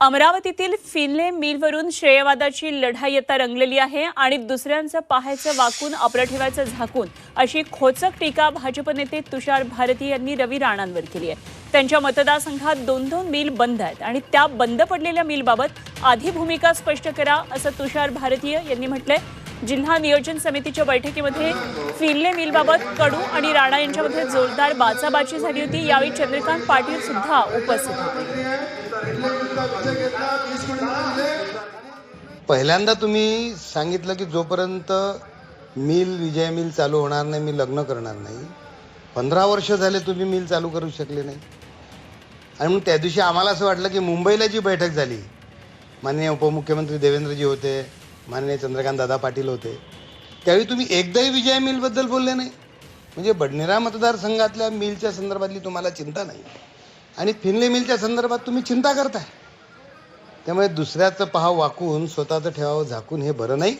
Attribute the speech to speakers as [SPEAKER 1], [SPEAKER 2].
[SPEAKER 1] अमरावतीतील फिनले मिलवरून श्रेयवादाची लढाई आता रंगलेली आहे आणि दुसऱ्यांचं पाहायचं वाकून आपलं ठेवायचं झाकून अशी खोचक टीका भाजप नेते तुषार भारती यांनी रवी राणांवर केली आहे. त्यांच्या मतदारसंघात दोन दोन मिल बंद आहेत आणि त्या बंद पडलेल्या मिलबाबत आधी भूमिका स्पष्ट करा असं तुषार भारतीय यांनी म्हटलंय. जिल्हा नियोजन समितीच्या बैठकीमध्ये फिल्ले मिलबाबत कडू आणि राणा यांच्यामध्ये जोरदार बाचाबाची झाली होती. यावेळी चंद्रकांत पाटील सुद्धा उपस्थित होते.
[SPEAKER 2] पहिल्यांदा तुम्ही सांगितलं की जोपर्यंत मिल विजय मिल चालू होणार नाही मी लग्न करणार नाही. पंधरा वर्ष झाले तुम्ही मिल चालू करू शकले नाही. आणि मग त्या दिवशी आम्हाला असं वाटलं की मुंबईला जी बैठक झाली माननीय उपमुख्यमंत्री देवेंद्रजी होते माननीय चंद्रकांत दादा पाटील होते. त्यावेळी तुम्ही एकदाही विजय मिलबद्दल बोलले नाही. म्हणजे बडनेरा मतदारसंघातल्या मिलच्या संदर्भातली तुम्हाला चिंता नाही. आणि फिनले मिलच्या संदर्भात तुम्ही चिंता करताय. त्यामुळे दुसऱ्याचं पहा वाकून स्वतःचं ठेवावं झाकून हे बरं नाही.